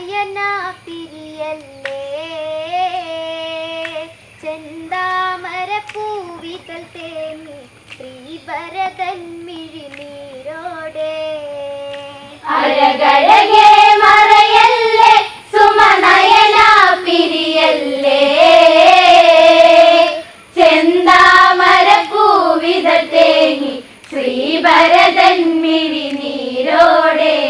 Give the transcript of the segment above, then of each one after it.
സുമനയന പിരിയല്ലേ? ചെന്താമര പൂവിതൽ ശ്രീഭരതൻ മിഴിനീരോടെ. അരകഴകെ മറയല്ലേ സുമനയന മിഴിനീരോടെ.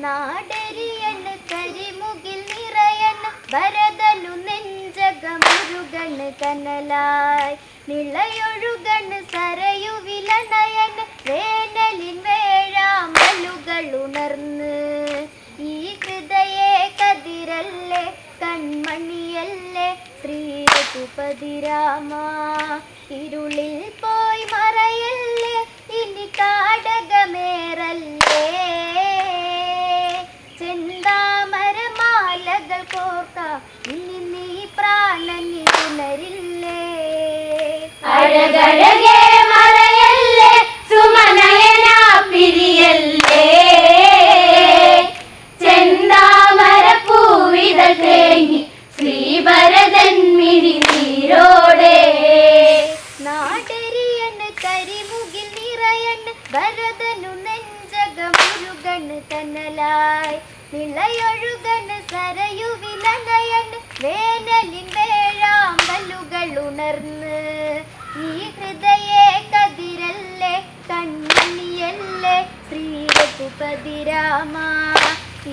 നാടരിയണ് കരിമുകിൽ നിറയണ് ഭരതനു നെഞ്ചകമുരുകണ് കനലായി. നിളയൊഴുകണ് സരയു അഴകഴകെ മറയല്ലേ സുമനയന പിരിയല്ലേ. ചെന്താമര പൂവിതൾ തേങ്ങി ശ്രീഭരതൻ മിഴിനീരോടെ നാടരിയണ് കരിമുകിൽ നിറയണ് ഭരതനു നെഞ്ചകമുരുകണ് തന്നലായി. ഉണർന്ന് ഈ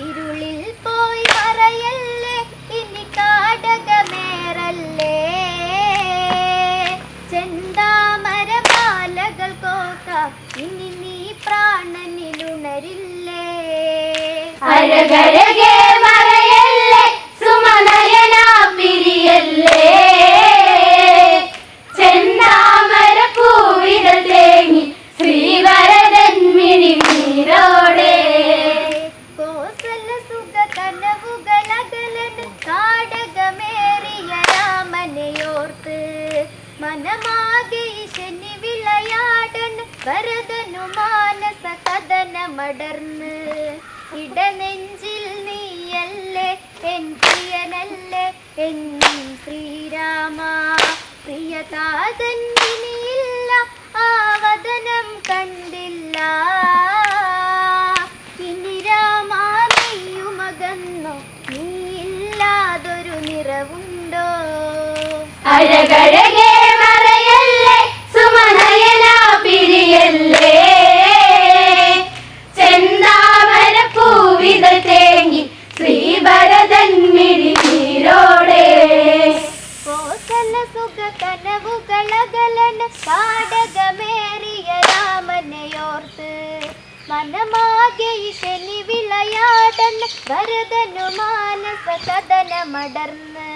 ഇരുളിൽ പോയി മറയല്ലേ? ഇനി കാടകമേറല്ലേ? ചെന്താമരമാലകൾ കോക്ക ഇനി നീ പ്രാണനിലുണരില്ലേ? മനമാകെ ശനി വിളയാടൻ ഭരതനു മാനസ കഥനമടർന്ന്. ഇടനെഞ്ചിൽ നീയല്ലേ എൻ പ്രിയനല്ലേ എന്നും ശ്രീരാമ. പ്രിയതാതൻ ഇനിയില്ല ആവതനം കണ്ടില്ല. കോസല സുഖ കനവുകളകലന കാടകമേറിയ രാമനെയോർത്ത് മനമാകെ ശനി വിളയാടൻ ഭരതനു മാനസ കഥനമടർന്ന്.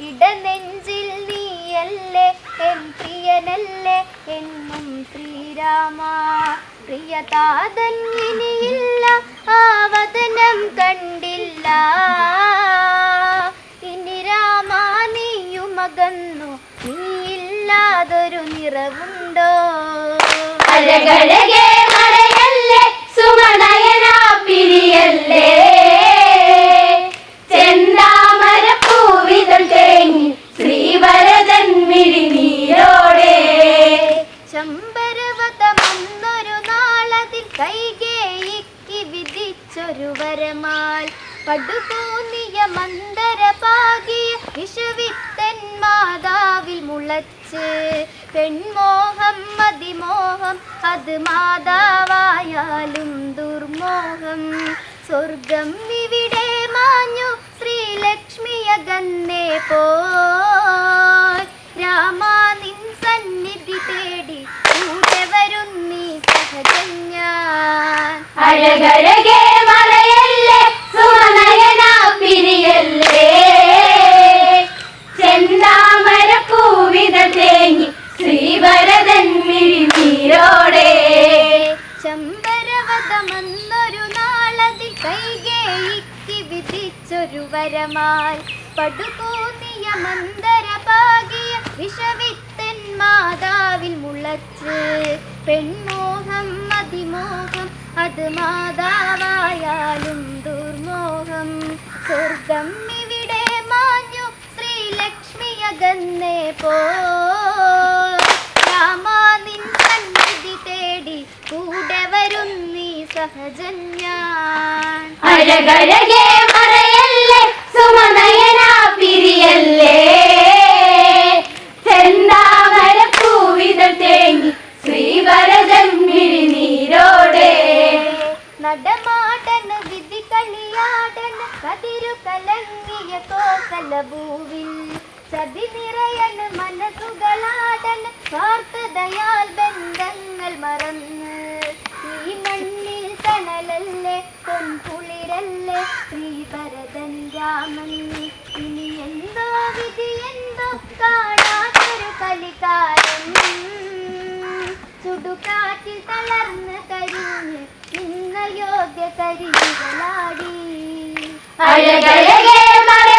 ഇടനെഞ്ചിൽ നീയല്ലേ എൻ പ്രിയനല്ലേ എന്നും ശ്രീരാമ. പ്രിയതാതൻ അഴകഴകെ മറയല്ലേ സുമനയന പിരിയല്ലേ. ചെന്താമര പൂവിതൾ തേങ്ങി ശ്രീവരദൻ മിഴിനീരോടെ. ശമ്പരവതമൊന്നൊരു നാളതിൽ മന്ദര പാകിയ വിഷവിത്തൻ മാതാവിൽ മുളച്ച് പെൺമോഹം മതിമോഹം അത് മാതാവായാലും ദുർമോഹം. സ്വർഗം ഇവിടെ മാഞ്ഞു ശ്രീലക്ഷ്മിയകന്നേ പോ രാമാ ചെന്താമര പൂവിത തേങ്ങി ശ്രീവരദൻ മിഴിനീരോടെ. ശമ്പരവതമെന്നൊരു നാളതിൽ കൈകേയിക്ക് വിധിച്ചൊരു വരമായി. പടുകൂന്നിയ മന്ദര പാകിയ വിഷവിത്തൻ മാതാവിൽ മുളച്ച്. പെൺമോഹം അതിമോഹം അത് മാതാവായാലും ദുർമോഹം. സ്വർഗം ഇവിടെ മാഞ്ഞു ശ്രീലക്ഷ്മിയകന്നേ പോ സഹജൻ ഞാൻ അഴകഴകേ മറയല്ലേ സുമനയന പിരിയല്ലേ. ചെന്താമര പൂവിതൾ തേങ്ങി ശ്രീവരദൻ മിഴിനീരോടെ നടമാടന വിധി കളിയാടന കതിരു കലങ്ങിയ കോസല ഭൂവിൽ ചതി നിറയന മനസ്സുകളാടന സ്വാർത്ഥതയാൽ ബന്ധങ്ങൾ മറന്ന് പൊൻകുളിരല്ലേ ശ്രീഭരതൻ രാമൻ. ഇനി എന്തോ വിധി എന്തോ കാണാത്തൊരു കലികാരൻ ചുടുകാറ്റിൽ തളർന്ന് കരിഞ്ഞ് ഇന്ന യോഗ്യ കരികളാടി അഴകഴകേ മറ